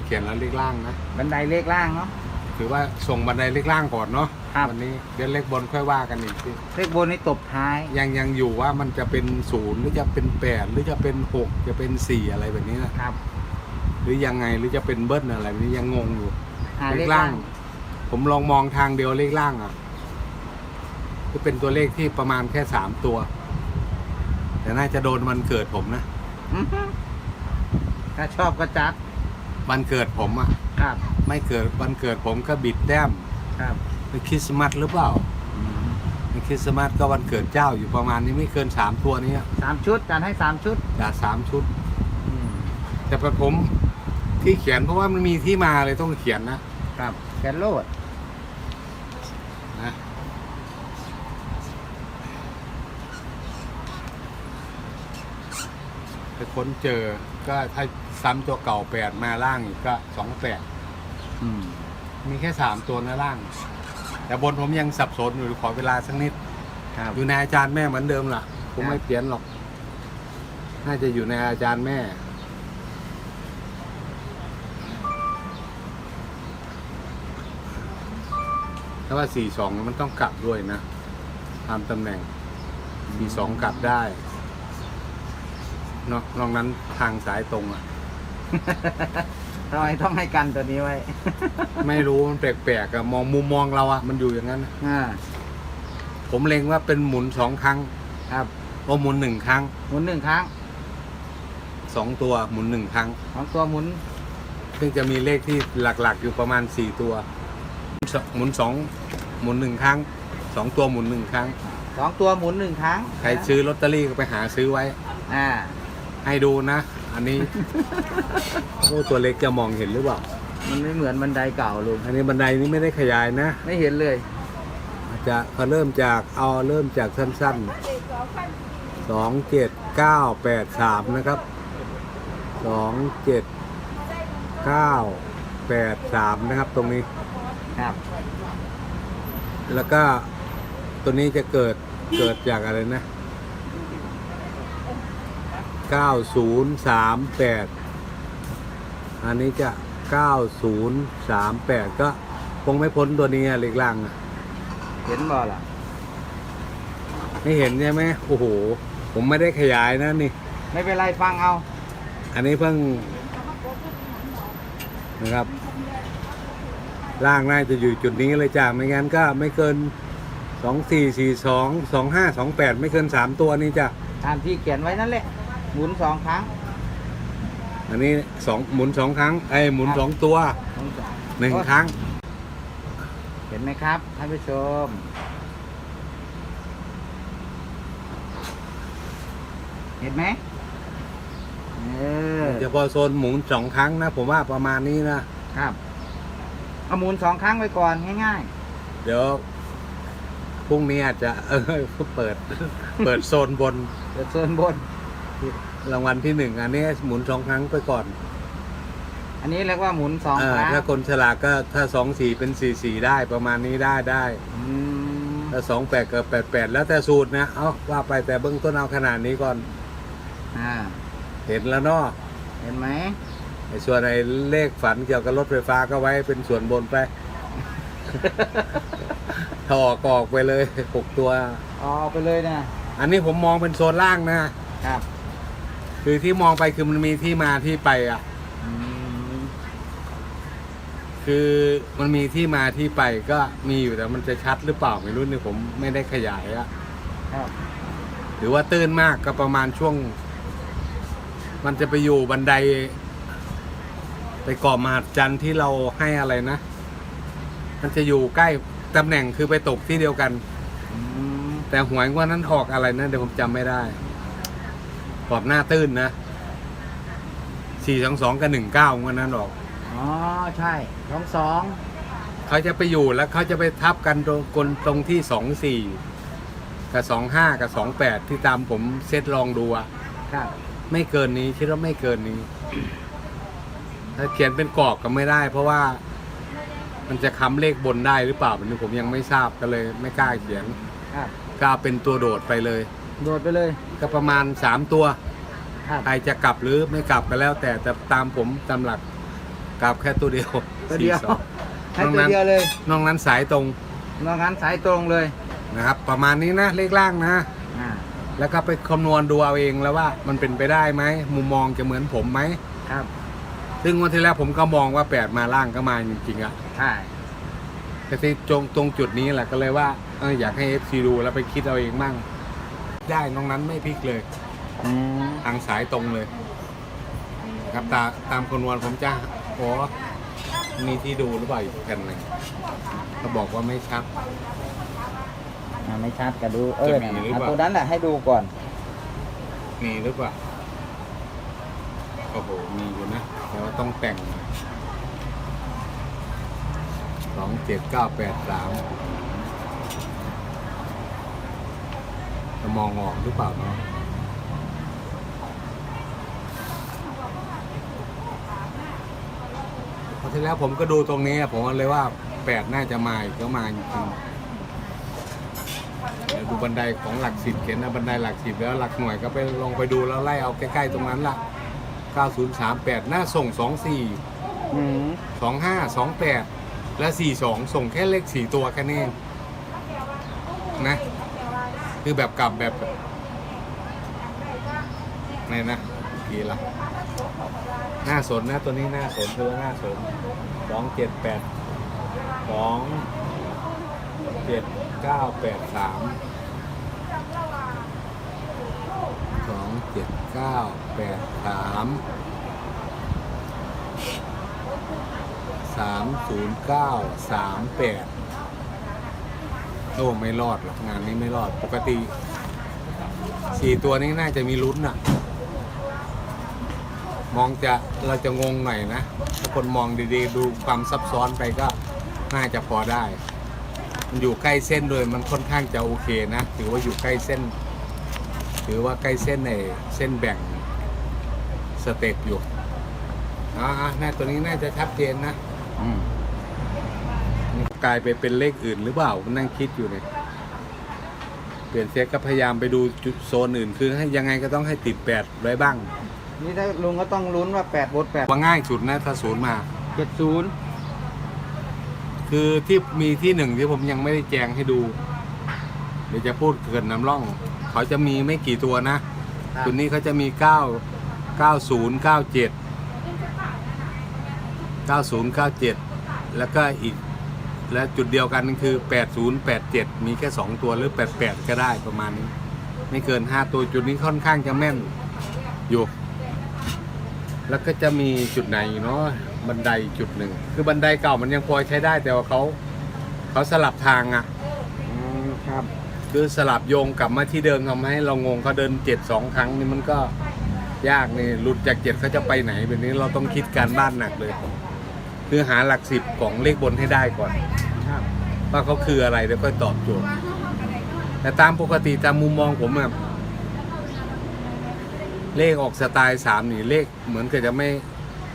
ต้องเขียนแล้วเลขล่างนะบันไดเลขล่างเนาะ ถือว่าส่งบันไดเลขล่างก่อนเนาะครับ วันนี้เดี๋ยวเลขบนค่อยว่ากันอีกทีเลขบนนี่ตบท้าย ยังยังอยู่ว่ามันจะเป็นศูนย์หรือจะเป็นแปดหรือจะเป็นหกจะเป็นสี่อะไรแบบนี้นะครับหรือยังไงหรือจะเป็นเบิ้ลอะไรแบบนี้ยังงงอยู่ หาเลเลขขล่าล่าง ง ผมลองมองทางเดียวเลขล่างอะจะเป็นตัวเลขที่ประมาณแค่สามตัว แต่น่าจะโดนวันเกิดผมนะอื้อหือถ้าชอบก็จัด วันเกิดผมอะครับไม่เกิดวันเกิดผมก็บิดแต้มครับเป็นคริสต์มาสหรือเปล่าอืมเป็นคริสต์มาสก็วันเกิดเจ้าอยู่ประมาณนี้ไม่เกินสามตัวนี้สามชุดจัดให้สามชุดจ่าสามชุด อืมแต่ประผมที่เขียนเพราะว่ามันมีที่มาเลยต้องเขียนนะครับแกนโลดนะไปค้นเจอก็ถ้า ซ้ำตัวเก่าแปดมาล่างอีกก็สองแปดอืมมีแค่สามตัวนะล่าง แต่บนผมยังสับสนอยู่ขอเวลาสักนิดครับอยู่ในอาจารย์แม่เหมือนเดิมล่ะ ผมครับไม่เปลี่ยนหรอก น่าจะอยู่ในอาจารย์แม่ถ้าว่าสี่สองมันต้องกลับด้วยนะตามตำแหน่งสี่สองกลับได้เนอกนอกนั้นทางสายตรงอะ ทำไมต้องให้กันตัวนี้ไว้ ไม่รู้มันแปลกๆอะมองมุมมองเราอะมันอยู่อย่างนั้นอะอ่า ผมเล็งว่าเป็นหมุนสองครั้งครับ โอ้หมุนหนึ่งครั้งหมุนหนึ่งครั้งสองตัวหมุนหนึ่งครั้งของตัวหมุน ซึ่งจะมีเลขที่หลักๆ อยู่ประมาณสี่ตัวหมุนสองหมุนหนึ่งครั้งสองตัวหมุนหนึ่งครั้ง สองตัวหมุนหนึ่งครั้งใครซื้อลอตเตอรี่ก็ไปหาซื้อไว้ อ่า ให้ดูนะ อันนี้ โอ้ตัวเล็กจะมองเห็นหรือเปล่า มันไม่เหมือนบันไดเก่าลุงอันนี้บันไดนี้ไม่ได้ขยายนะ ไม่เห็นเลยอาจจะเขาเริ่มจากเอาเริ่มจากสั้นๆสองเจ็ดเก้าแปดสามนะครับสองเจ็ดเก้าแปดสามนะครับตรงนี้ ครับ แล้วก็ตัวนี้จะเกิดเกิดจากอะไรนะ 9038อันนี้จะ9038ก็คงไม่พ้นตัวนี้อะเล็กล่างอะเห็นบ่ล่ะไม่เห็นใช่ไหมโอ้โห ผมไม่ได้ขยายนะนี่ ไม่เป็นไรฟังเอาอันนี้เพิ่งนะครับ ล่างน่าจะอยู่จุดนี้เลยจ้าไม่งั้นก็ไม่เกิน2 4 4 2 2 5 2 8ไม่เกิน3ตัวนี้จ้ะตามที่เขียนไว้นั่นแหละ หมุนสองครั้ง อันนี้สองหมุนสองครั้งไอ้ยหมุนสองตัวหมุนสองหนึ่งครั้ง เห็นไหมครับท่านผู้ชม เห็นไหมเออจะพอโซนหมุนสองครั้งนะ ผมว่าประมาณนี้นะ ครับเอาหมุนสองครั้งไว้ก่อนง่ายเดี๋ยวพรุ่งนี้อาจจะ เออเปิด เปิดโซนบนๆเดี๋ยวโซนบน รางวัลที่หนึ่งอันนี้หมุนสองครั้งไปก่อนอันนี้เรียกว่าหมุนสองเอคอรั้งถ้าคนฉลากก็ถ้าสองสี่เป็นสี่สี่ได้ประมาณนี้ได้ได้ อืมถ้าสองแปดกับแปดแปดแล้วแต่สูตรนะ เอาว่าไปแต่เบื้องต้นเอาขนาดนี้ก่อน อ่าเห็นแล้วเนาะเห็นไหมไอ้ส่วนไอ้เลขฝันเกี่ยวกับรถไฟฟ้าก็ไว้เป็นส่วนบนไปถ้าออกก็ออกไปเลยหกตัว เอาไปเลยนะอันนี้ผมมองเป็นโซนล่างนะ ครับ คือที่มองไปคือมันมีที่มาที่ไปอะอืมคือมันมีที่มาที่ไปก็มีอยู่แต่มันจะชัดหรือเปล่าไม่รู้นี่ผมไม่ได้ขยายอะครับหรือว่าตื้นมากก็ประมาณช่วง มันจะไปอยู่บันได ไปก่อมหัศจรรย์ที่เราให้อะไรนะ มันจะอยู่ใกล้ตำแหน่งคือไปตกที่เดียวกันอืมแต่หวยงว่านั้นออกอะไรนะเดี๋ยวผมจำไม่ได้ ขอบหน้าตื้นนะสี่สองสองกับหนึ่งเก้างวันนั้นออก อ๋อ ใช่สองสองเขาจะไปอยู่แล้วเขาจะไปทับกันตรงคนตรงที่สองสี่กับสองห้ากับสองแปดที่ตามผมเซตลองดูอะครับ ไม่เกินนี้คิดว่าไม่เกินนี้ ถ้าเขียนเป็นกรอบก็ไม่ได้ เพราะว่ามันจะค้ำเลขบนได้หรือเปล่าอันนี้ผมยังไม่ทราบก็เลย ไม่กล้าเขียนครับก็เอาเป็นตัวโดดไปเลย โดดไปเลย ก็ประมาณสามตัว ครับใครจะกลับหรือไม่กลับก็แล้วแต่แต่ตามผมตามหลักกลับแค่ตัวเดียวตัวเดียวสี่สอง ให้นอกตัวนั้นเดียวเลยนอกนั้นสายตรงนอกนั้นสายตรงเลยนะครับ ประมาณนี้นะเลขล่างนะ อ่าแล้วก็ไปคำนวณดูเอาเองแล้วว่ามันเป็นไปได้ไหมมุมมองจะเหมือนผมไหมครับซึ่งวันที่แล้วผมก็มองว่าแปดมาล่างก็มาจริงๆอะใช่แต่ที่ตรงตรงจุดนี้แหละก็เลยว่าเอออยากให้เอฟซีดูแล้วไปคิดเอาเองมั่ง ได้นอกนั้นไม่พลิกเลย อืมทางสายตรงเลย ครับตาตามคำนวณผมจะโอ้มีที่ดูหรือเปล่าอีกแผ่นหนึ่งเขาบอกว่าไม่ชัด อ่าไม่ชัดก็ดูเออจะมีเนี่ยหรือเอาเปล่าตัวนั้นแหละให้ดูก่อนมีหรือเปล่าโอ้โหมีอยู่นะแต่ว่าต้องแต่งสองเจ็ดเก้าแปดสาม จะมองออกหรือเปล่าเนาะพอที่แล้วผมก็ดูตรงนี้ ผมก็เลยว่าแปดน่าจะมาอีกก็มาจริงดูบันไดของหลักสิบเขียนนะบันไดหลักสิบแล้วหลักหน่วยก็ไปลองไปดูแล้วไล่เอาใกล้ๆตรงนั้นล่ะ 9038 หน้าส่ง 24อืม25 28 และ 42 ส่งแค่เลข 4 ตัวแค่นี้นะ คือแบบกลับแบบไหนนะกี่ละหน้าสนนะตัวนี้หน้าสนคือว่าหน้าสน2 7 8 2 7 9 8 3สองเจ็ดเก้าแปดสามสามศูนย์เก้าสามแปด อ้ไม่รอดหรอกงานนี้ไม่รอด ปกติสี่ตัวนี้น่าจะมีลุ้นอะมองจะเราจะงงหน่อยนะ ถ้าคนมองดีๆ ดูความซับซ้อนไปก็น่าจะพอได้ มันอยู่ใกล้เส้นโดยมันค่อนข้างจะโอเคนะ ถือว่าอยู่ใกล้เส้น ถือว่าใกล้เส้นในเส้นแบ่งสเต็ปอยู่อ่าๆน่าตัวนี้น่าจะชัดเจนนะ อืม กลายไปเป็นเลขอื่นหรือเปล่านั่งคิดอยู่เนี่ยเปลี่ยนเซตก็พยายามไปดูจุดโซนอื่น คือให้ยังไงก็ต้องให้ติดแปดไว้บ้างนี่ถ้าลุงก็ต้องลุ้นว่า8บท8ว่าง่ายสุดนะถ้าศูนย์มา70คือที่มีที่หนึ่งที่ผมยังไม่ได้แจงให้ดู เดี๋ยวจะพูดเกินน้ำร่อง เขาจะมีไม่กี่ตัวนะครับตัวนี้เขาจะมีเก้าเก้าศูนย์เก้าเจ็ดเก้าศูนย์เก้าเจ็ดแล้วก็อีก และจุดเดียวกันคือแปดศูนย์แปดเจ็ดมีแค่สองตัวหรือแปดแปดก็ได้ประมาณนี้ ไม่เกินห้าตัวจุดนี้ค่อนข้างจะแม่นอยู่ แล้วก็จะมีจุดไหนเนาะบันไดจุดหนึ่ง คือบันไดเก่ามันยังพอใช้ได้แต่ว่าเขาเขาสลับทางอะ่ะอืมครับ คือสลับโยงกลับมาที่เดิมทำให้เรางงเขาเดินเจ็ดสองครั้งนี่มันก็ยากนี่หลุดจากเจ็ดเขาจะไปไหนแบบนี้เราต้องคิดการบ้านหนักเลย คือหาหลักสิบของเลขบนให้ได้ก่อนครับว่าเขาคืออะไรแล้วค่อยตอบโจทย์ แต่ตามปกติตามมุมมองผมอะเลขออกสไตล์สามนี่เลขเหมือนกับจะไม่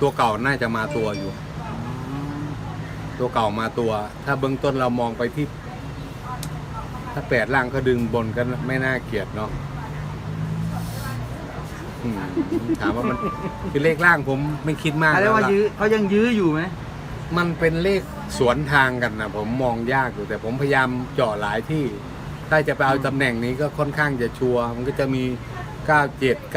ตัวเก่าน่าจะมาตัวอยู่อืมตัวเก่ามาตัว ถ้าเบื้องต้นเรามองไปที่ ถ้าแปดล่างก็ดึงบนก็ไม่น่าเกลียดเนาะอืมถามว่ามันคือเลขล่างผมไม่คิดมากเขาเรียกว่าแล้วล่ะ ยื้อเขายังยื้ออยู่ไหม มันเป็นเลขสวนทางกันนะผมมองยากอยู่แต่ผมพยายามเจาะหลายที่ ถ้าจะไปเอาตำแหน่งนี้ก็ค่อนข้างจะชัวร์มันก็จะมี 97 90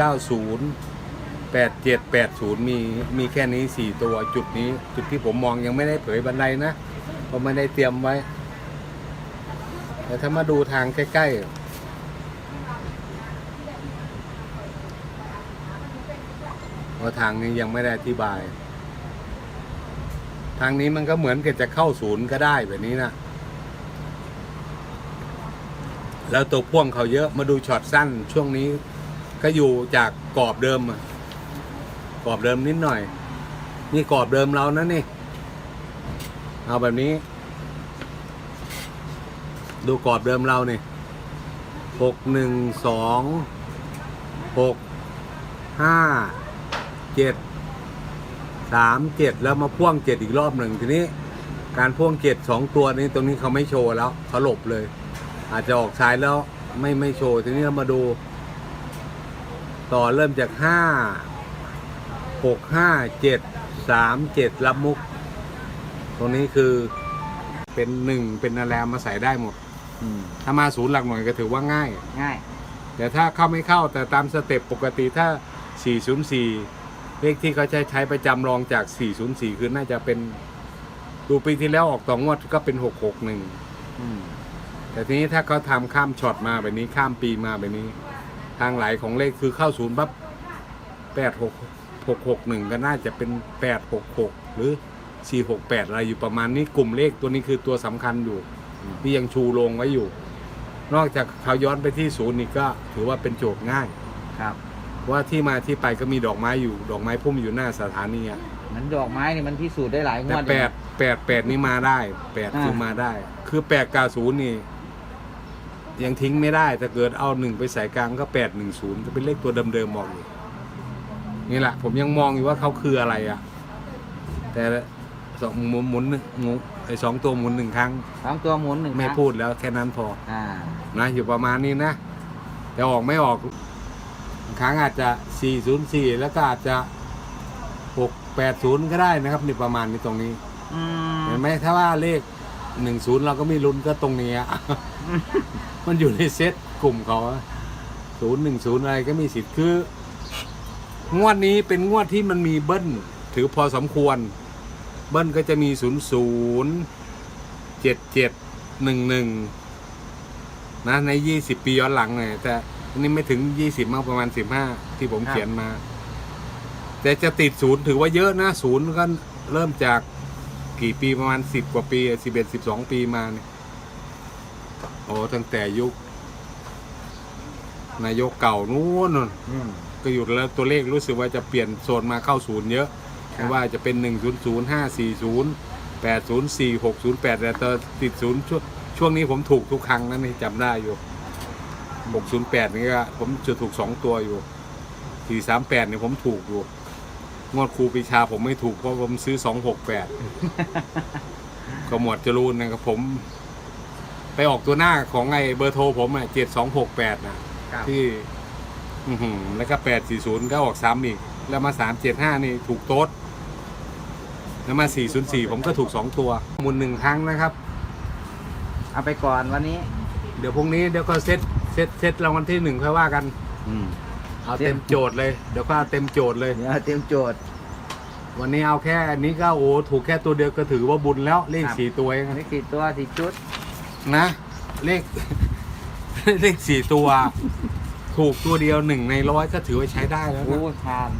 87 80 มีมีแค่นี้ 4 ตัวจุดนี้ จุดที่ผมมองยังไม่ได้เผยบันไดนะผมไม่ได้เตรียมไว้ แต่ถ้ามาดูทางใกล้ๆเพราะทางนี้ยังไม่ได้อธิบาย ทางนี้มันก็เหมือนกับจะเข้าศูนย์ก็ได้แบบนี้นะแล้วตัวพ่วงเขาเยอะมาดูช็อตสั้นช่วงนี้ก็อยู่จากกรอบเดิมกรอบเดิมนิดหน่อย นี่กรอบเดิมเรานะนี่ เอาแบบนี้ ดูกรอบเดิมเรานี่หกหนึ่งสองหกห้าเจ็ด สามเจ็ดแล้วมาพ่วงเจ็ดอีกรอบหนึ่งทีนี้ การพ่วงเจ็ดสองตัวนี้ตรงนี้เขาไม่โชว์แล้วเขาหลบเลย อาจจะออกซ้ายแล้วไม่ไม่โชว์ทีนี้เรามาดู ต่อเริ่มจากห้าหกห้าเจ็ดสามเจ็ดรับมุก ตรงนี้คือเป็นหนึ่งเป็นอะไรมาใส่ได้หมดอืมถ้ามาศูนย์หลักหน่วยก็ถือว่าง่าย ง่าย แต่ถ้าเข้าไม่เข้าแต่ตามสเต็ปปกติถ้า 404 เลขที่เขาใช้ใช้ประจำรองจาก 404 คือน่าจะเป็นดูปีที่แล้วออกต่องวดก็เป็น 661อืมแต่ทีนี้ถ้าเขาทำข้ามช็อตมาแบบนี้ข้ามปีมาแบบนี้ ทางไหลของเลขคือเข้าศูนย์ปั๊บแปดหกหกหกหนึ่งก็น่าจะเป็นแปดหกหกหรือสี่หกแปดอะไรอยู่ประมาณนี้กลุ่มเลขตัวนี้คือตัวสำคัญอยู่ที่ยังชูโรงไว้อยู่ นอกจากเขาย้อนไปที่ศูนย์นี่ก็ถือว่าเป็นโจทย์ง่ายครับ ว่าที่มาที่ไปก็มีดอกไม้อยู่ดอกไม้พุ่มอยู่หน้าสถานีอะมันดอกไม้นี่มันพิสูจน์ได้หลายงแต่วดแปอยู่ดแปดแปดนี่มาได้แปดอ่าคือมาได้ คือแปดกาศูนย์นี่ ยังทิ้งไม่ได้ถ้าเกิดเอาหนึ่งไปใส่กลางก็แปดหนึ่งศูนย์จะเป็นเลขตัวเดิมๆมองอยู่นี่แหละ ผมยังมองอยู่ว่าเขาคืออะไรอะแต่สองหมุนหมุนหนึ่งหมุนไอสองตัวหมุนหนึ่งครั้ง สองตัวหมุนหนึ่งไม่ครั้งพูดแล้วแค่นั้นพออ่า นะอยู่ประมาณนี้นะ แต่ออกไม่ออกบาง ครั้งอาจจะ 404 แล้วก็อาจจะ 680 ก็ได้นะครับนี่ประมาณนี้ตรงนี้อืมเห็นไหมถ้าว่าเลข 10 เราก็ไม่ลุ้นก็ตรงนี้อะ มันอยู่ในเซตกลุ่มเขาอะ010อะไรก็มีสิทธิ์คือ งวดนี้เป็นงวดที่มันมีเบิ้ลถือพอสมควร เบิ้ลก็จะมี00 77 11นะใน20ปีย้อนหลังเลยแต่อั นนี้ไม่ถึง20มากประมาณ15ที่ผมเขียนมา แต่จะติดศูนย์ถือว่าเยอะนะศูนย์ก็เริ่มจากกี่ปีประมาณ10กว่าปี11 12ปีมาเนี่ยโอ้ตั้งแต่ยุคนายกเก่านู้นนู่น อืม ก็อยู่แล้วตัวเลขรู้สึกว่าจะเปลี่ยนโซนมาเข้าศูนย์เยอะครับ ไม่ว่าจะเป็น 1 0 0 5 4 0 8 0 4 6 0 8แต่ตอนติดศูนย์ช่วงช่วงนี้ผมถูกทุกครั้งนะนี่จำได้อยู่ 608นี่ก็ผมจะถูก2ตัวอยู่438นี่ผมถูกอยู่ งวดครูปรีชาผมไม่ถูกเพราะผมซื้อ268ก็หมวดจรูนนะครับผม ไปออกตัวหน้าของไอ้เบอร์โทรผมอะ7268นะครับ ที่ อือหือแล้วก็แปดสี่ศูนย์ก็ออกซ้ำอีก แล้วมาสามเจ็ดห้านี่ถูกโต๊ดแล้วมาสี่ศูนย์สี่ผมก็ถูกสองตัวหมุนหนึ่งครั้งนะครับ เอาไปก่อนวันนี้ เดี๋ยวพรุ่งนี้เดี๋ยวก็เซตเซตเซตรางวัลที่หนึ่งค่อยว่ากัน อืมเอาเต็มโจทย์เลย เดี๋ยวก็เอาเต็มโจทย์เลยเดี๋ยวเตรียมโจทย์ วันนี้เอาแค่อันนี้ก็โอ้ถูกแค่ตัวเดียวก็ถือว่าบุญแล้วเลขครับ สี่ตัวเองนี่กี่ตัวสี่ชุด นะ เลข เลขสี่ตัว ถูกตัวเดียวหนึ่งในร้อยก็ถือว่าใช้ได้แล้วโอ้นะทาน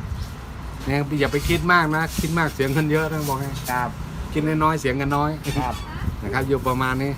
เนี่ยอย่าไปคิดมากนะ คิดมากเสียเงินเยอะนะบอกให้ครับ คิดน้อยๆเสียงกันน้อยครับนะครับ อยู่ประมาณนี้